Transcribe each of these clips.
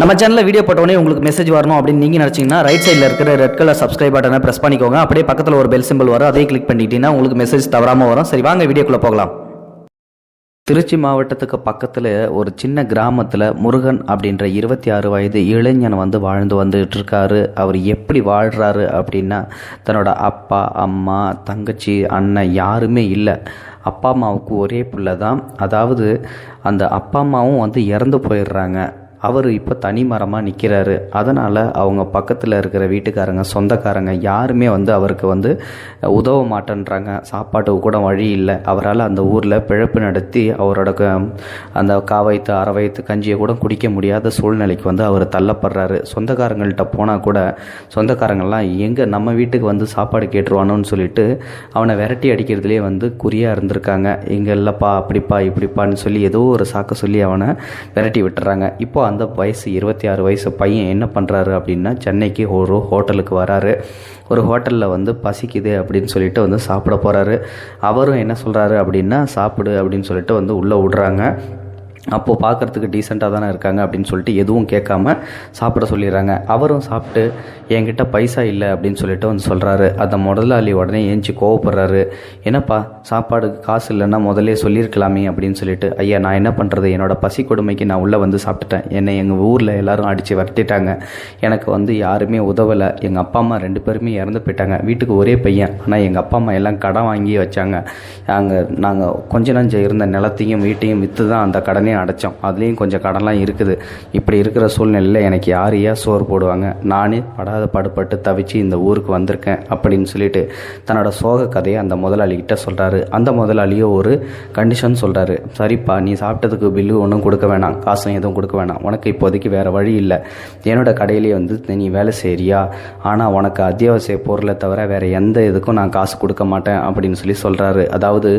நம்ம சேனலில் வீடியோ போட்டோடனே உங்களுக்கு மெசேஜ் வரணும் அப்படின்னு நீங்கள் நினச்சிங்கன்னா ரைட் சைடில் இருக்கிற ரெட் கலர் சப்ஸ்கிரைப் பட்டனை ப்ரெஸ் பண்ணிக்கோங்க. அப்படியே பக்கத்தில் ஒரு பெல் சிம்பிள் வரும். அதே கிளிக் பண்ணிட்டீங்கன்னா உங்களுக்கு மெசேஜ் தவறாமல் வரும். சரி வாங்க வீடியோக்குள்ளே போகலாம். திருச்சி மாவட்டத்துக்கு பக்கத்தில் ஒரு சின்ன கிராமத்தில் முருகன் அப்படின்ற இருபத்தி ஆறு வயது இளைஞன் வந்து வாழ்ந்து வந்துட்டு இருக்காரு. அவர் எப்படி வாழ்கிறாரு அப்படின்னா தன்னோட அப்பா அம்மா தங்கச்சி அண்ணன் யாருமே இல்லை. அப்பா அம்மாவுக்கு ஒரே பிள்ளை தான். அதாவது அந்த அப்பா அம்மாவும் வந்து இறந்து போயிடுறாங்க. அவர் இப்போ தனி மரமாக நிற்கிறாரு அதனால் அவங்க பக்கத்தில் இருக்கிற வீட்டுக்காரங்க சொந்தக்காரங்க யாருமே வந்து அவருக்கு வந்து உதவ மாட்டேன்றாங்க. சாப்பாட்டுக்கு கூட வழி இல்லை. அவரால் அந்த ஊரில் பிழப்பு நடத்தி அவரோட க- அந்த காவைத்து அறவைத்து கஞ்சியை கூட குடிக்க முடியாத சூழ்நிலைக்கு வந்து அவர் தள்ளப்படுறாரு. சொந்தக்காரங்கள்ட்ட போனால் கூட சொந்தக்காரங்கள்லாம் எங்கே நம்ம வீட்டுக்கு வந்து சாப்பாடு கேட்டுருவானோன்னு சொல்லிட்டு அவனை விரட்டி அடிக்கிறதுலே வந்து குறியாக இருந்திருக்காங்க. இங்கே இல்லைப்பா அப்படிப்பா இப்படிப்பான்னு சொல்லி ஏதோ ஒரு சாக்க சொல்லி அவனை விரட்டி விட்டுறாங்க. இப்போ அந்த வயசு இருபத்தி ஆறு வயசு பையன் என்ன பண்ணுறாரு அப்படின்னா சென்னைக்கு ஒரு ஹோட்டலுக்கு வராரு. ஒரு ஹோட்டலில் வந்து பசிக்குது அப்படின்னு சொல்லிட்டு வந்து சாப்பிட போகிறாரு அவரும் என்ன சொல்கிறாரு அப்படின்னா சாப்பிடு அப்படின்னு சொல்லிட்டு வந்து உள்ளே விடுறாங்க அப்போது பார்க்குறதுக்கு டீசெண்டாக தானே இருக்காங்க அப்படின்னு சொல்லிட்டு எதுவும் கேட்காம சாப்பிட சொல்லிடுறாங்க. அவரும் சாப்பிட்டு என்கிட்ட பைசா இல்லை அப்படின்னு சொல்லிட்டு வந்து சொல்கிறாரு அந்த முதலாளி உடனே ஏஞ்சி கோவப்படுறாரு. என்னப்பா சாப்பாடுக்கு காசு இல்லைன்னா முதலே சொல்லியிருக்கலாமே அப்படின்னு சொல்லிட்டு ஐயா நான் என்ன பண்ணுறது என்னோட பசி கொடுமைக்கு நான் உள்ளே வந்து சாப்பிட்டுட்டேன். என்னை எங்கள் ஊரில் எல்லோரும் அடித்து வரட்டிட்டாங்க. எனக்கு வந்து யாருமே உதவலை. எங்கள் அப்பா அம்மா ரெண்டு பேருமே இறந்து போயிட்டாங்க. வீட்டுக்கு ஒரே பையன். ஆனால் எங்கள் அப்பா அம்மா எல்லாம் கடன் வாங்கி வச்சாங்க. அங்கே நாங்கள் கொஞ்ச நஞ்சம் இருந்த நிலத்தையும் வீட்டையும் விற்று தான் அந்த கடனே அடைச்சோம். அதுலேயும் கொஞ்சம் கடன்லாம் இருக்குது. இப்படி இருக்கிற சூழ்நிலையில் எனக்கு யார் ஏன் சோறு போடுவாங்க? நானே படாத பாடுபட்டு தவிச்சு இந்த ஊருக்கு வந்திருக்கேன் அப்படின்னு சொல்லிட்டு தன்னோட சோக கதையை அந்த முதலாளிகிட்ட சொல்கிறாரு அந்த முதலாளியோ ஒரு கண்டிஷன் சொல்கிறாரு சரிப்பா நீ சாப்பிட்டதுக்கு பில்லு ஒன்றும் கொடுக்க வேணாம். காசும் எதுவும் கொடுக்க வேணாம். உனக்கு இப்போதைக்கு வேறு வழி இல்லை. என்னோட கடையிலேயே வந்து நீ வேலை செய்கிறியா ஆனால் உனக்கு அத்தியாவசிய பொருளை தவிர வேறு எந்த இதுக்கும் நான் காசு கொடுக்க மாட்டேன் அப்படின்னு சொல்லி சொல்கிறாரு அதாவது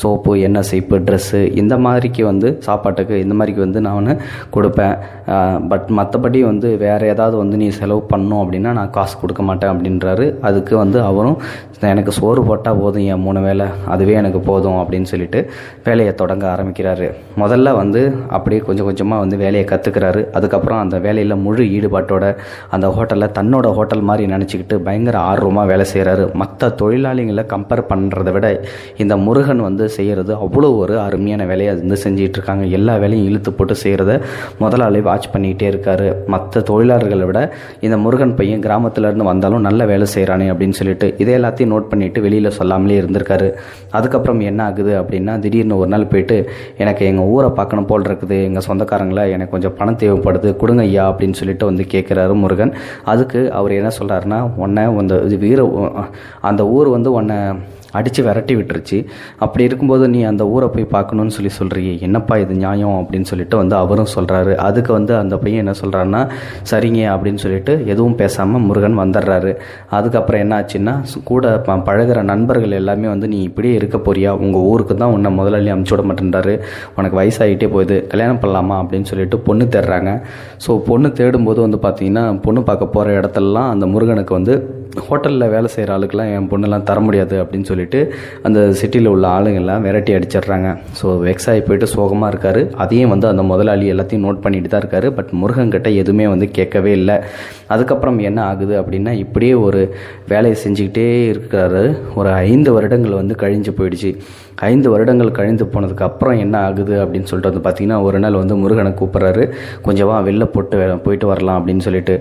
சோப்பு எண்ணெய் சீப்பு ட்ரெஸ்ஸு இந்த மாதிரிக்கு வந்து சாப்பாடு சாப்பாட்டுக்கு இந்த மாதிரிக்கு வந்து நான் கொடுப்பேன். பட் மற்றபடி வந்து வேறு ஏதாவது வந்து நீ செலவு பண்ணும் அப்படின்னா நான் காசு கொடுக்க மாட்டேன் அப்படின்றாரு. அதுக்கு வந்து அவரும் எனக்கு சோறு போட்டால் போதும் என் மூணு வேலை அதுவே எனக்கு போதும் அப்படின்னு சொல்லிட்டு வேலையை தொடங்க ஆரம்பிக்கிறாரு. முதல்ல வந்து அப்படியே கொஞ்சம் கொஞ்சமாக வந்து வேலையை கற்றுக்கிறாரு அதுக்கப்புறம் அந்த வேலையில் முழு ஈடுபாட்டோட அந்த ஹோட்டலில் தன்னோட ஹோட்டல் மாதிரி நினச்சிக்கிட்டு பயங்கர ஆர்வமாக வேலை செய்கிறாரு மற்ற தொழிலாளிகளை கம்பேர் பண்ணுறத விட இந்த முருகன் வந்து செய்கிறது அவ்வளோ ஒரு அருமையான வேலையை வந்து செஞ்சிகிட்ருக்காங்க இருக்காங்க. எல்லா வேலையும் இழுத்து போட்டு செய்கிறத முதலாளி வாட்ச் பண்ணிக்கிட்டே இருக்காரு. மற்ற தொழிலாளர்களை விட இந்த முருகன் பையன் கிராமத்துல இருந்து வந்தாலும் நல்ல வேலை செய்கிறானே அப்படின்னு சொல்லிட்டு இதை எல்லாத்தையும் நோட் பண்ணிவிட்டு வெளியில் சொல்லாமலே இருந்திருக்காரு. அதுக்கப்புறம் என்ன ஆகுது அப்படின்னா திடீர்னு ஒரு நாள் போயிட்டு எனக்கு எங்கள் ஊரை பார்க்கணும் போல் இருக்குது எங்கள் சொந்தக்காரங்கள எனக்கு கொஞ்சம் பணம் தேவைப்படுது கொடுங்க ஐயா அப்படின்னு சொல்லிட்டு வந்து கேட்குறாரு முருகன். அதுக்கு அவர் என்ன சொல்கிறாருன்னா உன்னை அந்த இது வீர அந்த ஊர் வந்து உன்னை அடித்து விரட்டி விட்டுருச்சு. அப்படி இருக்கும்போது நீ அந்த ஊரை போய் பார்க்கணுன்னு சொல்லி சொல்கிறியே என்னப்பா இது நியாயம் அப்படின்னு சொல்லிட்டு வந்து அவரும் சொல்கிறாரு அதுக்கு வந்து அந்த பையன் என்ன சொல்கிறாருன்னா சரிங்க அப்படின்னு சொல்லிட்டு எதுவும் பேசாமல் முருகன் வந்துடுறாரு அதுக்கப்புறம் என்ன ஆச்சுன்னா கூட ப- பழகுற நண்பர்கள் எல்லாமே வந்து நீ இப்படியே இருக்க போறியா? உங்கள் ஊருக்கு தான் உன்னை முதலாளி அமுச்சு விட மாட்டேன்றாரு. உனக்கு வயசாகிட்டே போகுது. கல்யாணம் பண்ணலாமா? அப்படின்னு சொல்லிட்டு பொண்ணு தேடுறாங்க. ஸோ பொண்ணு தேடும்போது வந்து பார்த்தீங்கன்னா பொண்ணு பார்க்க போகிற இடத்துலலாம் அந்த முருகனுக்கு வந்து ஹோட்டலில் வேலை செய்கிற ஆளுக்கெல்லாம் என் பொண்ணுலாம் தர முடியாது அப்படின்னு சொல்லிட்டு அந்த சிட்டியில் உள்ள ஆளுங்கெல்லாம் விரட்டி அடிச்சிடுறாங்க. ஸோ வெக்ஸ் ஆகி போயிட்டு சோகமாக இருக்காரு. அதையும் வந்து அந்த முதலாளி எல்லாத்தையும் நோட் பண்ணிட்டு தான் இருக்காரு. பட் முருகன்கிட்ட எதுவுமே வந்து கேட்கவே இல்லை. அதுக்கப்புறம் என்ன ஆகுது அப்படின்னா இப்படியே ஒரு வேலையை செஞ்சுக்கிட்டே இருக்கிறாரு. ஒரு ஐந்து வருடங்கள் வந்து கழிஞ்சு போயிடுச்சு. ஐந்து வருடங்கள் கழிந்து போனதுக்கு அப்புறம் என்ன ஆகுது அப்படின்னு சொல்லிட்டு வந்து பார்த்தீங்கன்னா ஒரு நாள் வந்து முருகனை கூப்பிட்றாரு. கொஞ்சமாக வெளில போட்டு போயிட்டு வரலாம் அப்படின்னு சொல்லிட்டு.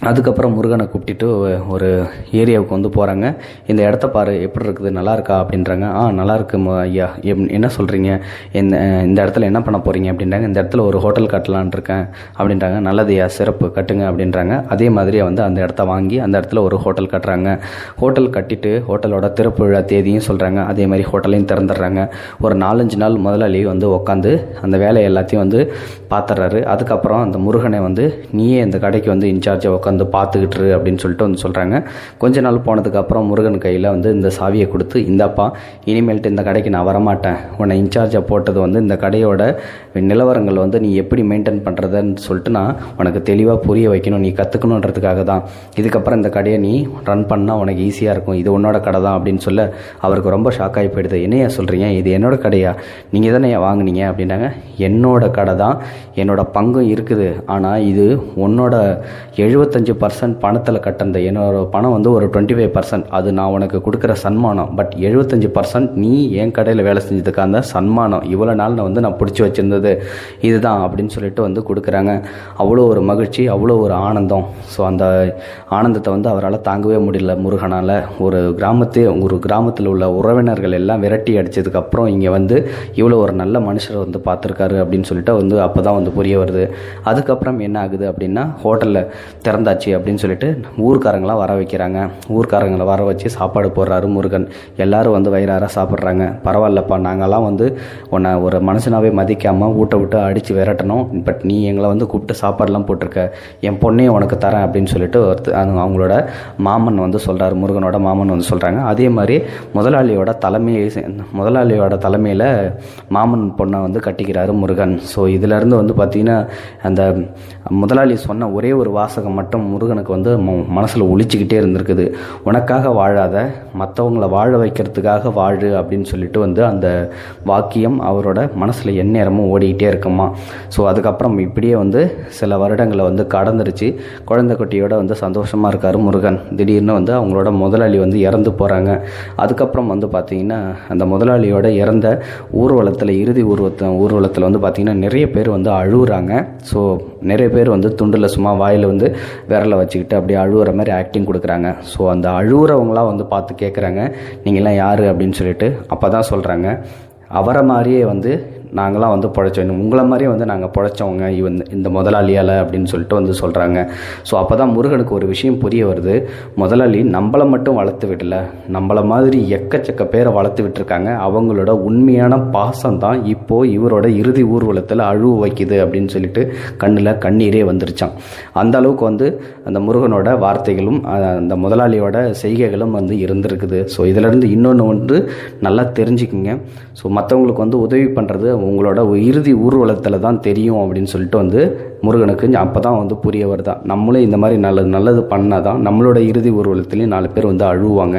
அதுக்கப்புறம் முருகனை கூப்பிட்டுட்டு ஒரு ஏரியாவுக்கு வந்து போகிறாங்க இந்த இடத்த பாரு எப்படி இருக்குது நல்லா இருக்கா அப்படின்றாங்க. ஆ நல்லா இருக்குது ஐயா எப்- என்ன சொல்கிறீங்க இந்த இந்த இடத்துல என்ன பண்ண போகிறீங்க அப்படின்றாங்க. இந்த இடத்துல ஒரு ஹோட்டல் கட்டலான் இருக்கேன் அப்படின்றாங்க. நல்லதையா சிறப்பு கட்டுங்க அப்படின்றாங்க. அதே மாதிரியே வந்து அந்த இடத்த வாங்கி அந்த இடத்துல ஒரு ஹோட்டல் கட்டுறாங்க. ஹோட்டல் கட்டிட்டு ஹோட்டலோட திறப்பு விழா தேதியும் சொல்கிறாங்க அதே மாதிரி ஹோட்டலையும் திறந்துடுறாங்க. ஒரு நாலஞ்சு நாள் முதலாளி வந்து உட்காந்து அந்த வேலையை எல்லாத்தையும் வந்து பார்த்துட்றாரு அதுக்கப்புறம் அந்த முருகனை வந்து நீயே இந்த கடைக்கு வந்து இன்சார்ஜாக உட்காந்து பார்த்துக்கிட்டு பார்த்துக்கிட்டுரு அப்படின்னு சொல்லிட்டு வந்து சொல்கிறாங்க கொஞ்ச நாள் போனதுக்கப்புறம் முருகன் கையில் வந்து இந்த சாவியை கொடுத்து இந்தாப்பா இனிமேல்ட்டு இந்த கடைக்கு நான் வரமாட்டேன். உன்னை இன்சார்ஜாக போட்டது வந்து இந்த கடையோட நிலவரங்கள் வந்து நீ எப்படி மெயின்டைன் பண்ணுறதுன்னு சொல்லிட்டு நான் உனக்கு தெளிவாக புரிய வைக்கணும். நீ கற்றுக்கணுன்றதுக்காக தான். இதுக்கப்புறம் இந்த கடையை நீ ரன் பண்ணால் உனக்கு ஈஸியாக இருக்கும். இது உன்னோட கடை தான் அப்படின்னு சொல்ல அவருக்கு ரொம்ப ஷாக் ஆகி போயிடுது. என்னையா சொல்கிறீங்க இது என்னோட கடையா? நீங்கள் தானே வாங்குனீங்க அப்படின்னாங்க. என்னோட கடை தான். என்னோட பங்கும் இருக்குது. ஆனால் இது உன்னோட எழுபத்தஞ்சு பர்சன்ட் பணத்தில் கட்டினது. என்னோட பணம் வந்து ஒரு டுவெண்ட்டி ஃபைவ் பர்சன்ட் அது நான் உனக்கு கொடுக்குற சன்மானம். பட் எழுபத்தஞ்சு பர்சன்ட் நீ என் கடையில் வேலை செஞ்சதுக்காக அந்த சன்மானம். இவ்வளோ நாள் நான் வந்து நான் பிடிச்சி வச்சுருந்தது இதுதான் அப்படின்னு சொல்லிட்டு வந்து கொடுக்குறாங்க. அவ்வளோ ஒரு மகிழ்ச்சி அவ்வளோ ஒரு ஆனந்தம். ஸோ அந்த ஆனந்தத்தை வந்து அவரால் தாங்கவே முடியல முருகனால். ஒரு கிராமத்தே ஒரு கிராமத்தில் உள்ள உறவினர்கள் எல்லாம் விரட்டி அடித்ததுக்கப்புறம் இங்கே வந்து இவ்வளோ ஒரு நல்ல மனுஷரை வந்து பார்த்துருக்காரு அப்படின்னு சொல்லிட்டு வந்து அப்போ தான் வந்து புரிய வருது. அதுக்கப்புறம் என்ன ஆகுது அப்படின்னா ஹோட்டலில் திறந்தாச்சு அப்படின்னு சொல்லிட்டு ஊர்க்காரங்களாம் வர வைக்கிறாங்க. ஊர்க்காரங்களை வர வச்சு சாப்பாடு போடுறாரு முருகன். எல்லாரும் வந்து வயிறார சாப்பிட்றாங்க. பரவாயில்லப்பா நாங்கள்லாம் வந்து உன்னை ஒரு மனுஷனாகவே மதிக்காமல் ஊட்ட விட்டு அடித்து விரட்டணும். பட் நீ எங்களை வந்து கூப்பிட்டு சாப்பாடெலாம் போட்டிருக்க. என் பொண்ணையும் உனக்கு தரேன் அப்படின்னு சொல்லிட்டு ஒருத்த- அவங்களோட மாமன் வந்து சொல்கிறாரு முருகனோட மாமன் வந்து சொல்கிறாங்க அதே மாதிரி முதலாளியோட தலைமையை முதலாளியோட தலைமையில் மாமன் பொண்ணை வந்து கட்டிக்கிறாரு முருகன். ஸோ இதிலேருந்து வந்து பார்த்திங்கன்னா அந்த முதலாளி சொன்ன ஒரே ஒரு வாசகம் மட்டும் முருகனுக்கு வந்து மனசில் ஒழிச்சிக்கிட்டே இருந்திருக்குது. உனக்காக வாழாத மற்றவங்கள வாழ வைக்கிறதுக்காக வாழு அப்படின்னு சொல்லிட்டு வந்து அந்த வாக்கியம் அவரோட மனசில் எந்நேரமும் ஓடிக்கிட்டே இருக்குமா? ஸோ அதுக்கப்புறம் இப்படியே வந்து சில வருடங்களை வந்து கடந்துருச்சு. குழந்தை குட்டியோட வந்து சந்தோஷமாக இருக்கார் முருகன். திடீர்னு வந்து அவங்களோட முதலாளி வந்து இறந்து போகிறாங்க அதுக்கப்புறம் வந்து பார்த்திங்கன்னா அந்த முதலாளியோட இறந்த ஊர்வலத்தில் இறுதி ஊர்வத்த ஊர்வலத்தில் வந்து பார்த்திங்கன்னா நிறைய பேர் வந்து அழுகுறாங்க ஸோ நிறைய பேர் வந்து துண்டில் சும்மா வாயில் வந்து விரலை வச்சுக்கிட்டு அப்படியே அழுகுற மாதிரி ஆக்டிங் கொடுக்குறாங்க. ஸோ அந்த அழுகுறவங்களாம் வந்து பார்த்து கேட்குறாங்க நீங்களாம் யார்? அப்படின்னு சொல்லிட்டு அப்போ தான் சொல்கிறாங்க அவரை மாதிரியே வந்து நாங்களாம் வந்து பிழைச்சோம் உங்களை மாதிரியே வந்து நாங்கள் பிழைச்சவங்க இவன் இந்த முதலாளியால் அப்படின்னு சொல்லிட்டு வந்து சொல்கிறாங்க ஸோ அப்போ தான் முருகனுக்கு ஒரு விஷயம் புரிய வருது. முதலாளி நம்மளை மட்டும் வளர்த்து விடல. நம்மளை மாதிரி எக்கச்சக்க பேரை வளர்த்து விட்டுருக்காங்க. அவங்களோட உண்மையான பாசம் தான் இப்போது இவரோட இறுதி ஊர்வலத்தில் அழுவு வைக்குது அப்படின்னு சொல்லிட்டு கண்ணில் கண்ணீரே வந்துருச்சான் அந்த அளவுக்கு வந்து அந்த முருகனோட வார்த்தைகளும் அந்த முதலாளியோட செய்கைகளும் வந்து இருந்திருக்குது. ஸோ இதிலேருந்து இன்னொன்று ஒன்று நல்லா தெரிஞ்சுக்குங்க. ஸோ மற்றவங்களுக்கு வந்து உதவி பண்ணுறது உங்களோட இறுதி ஊர்வலத்தில் தான் தெரியும் அப்படின்னு சொல்லிட்டு வந்து முருகனுக்கு அப்போ தான் வந்து புரிய வருதா? நம்மளே இந்த மாதிரி நல்லது நல்லது பண்ணால் தான் நம்மளோட இறுதி ஊர்வலத்துலேயும் நாலு பேர் வந்து அழுவாங்க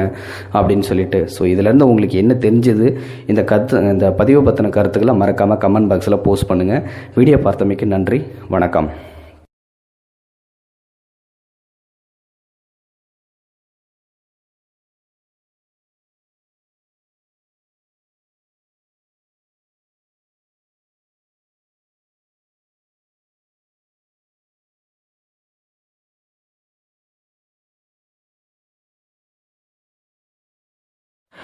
அப்படின்னு சொல்லிட்டு. ஸோ இதுலேருந்து உங்களுக்கு என்ன தெரிஞ்சது? இந்த கருத்து இந்த பதிவு பற்றின கருத்துக்களை மறக்காமல் கமெண்ட் பாக்ஸில் போஸ்ட் பண்ணுங்கள் வீடியோ பார்த்தமைக்கு நன்றி வணக்கம்.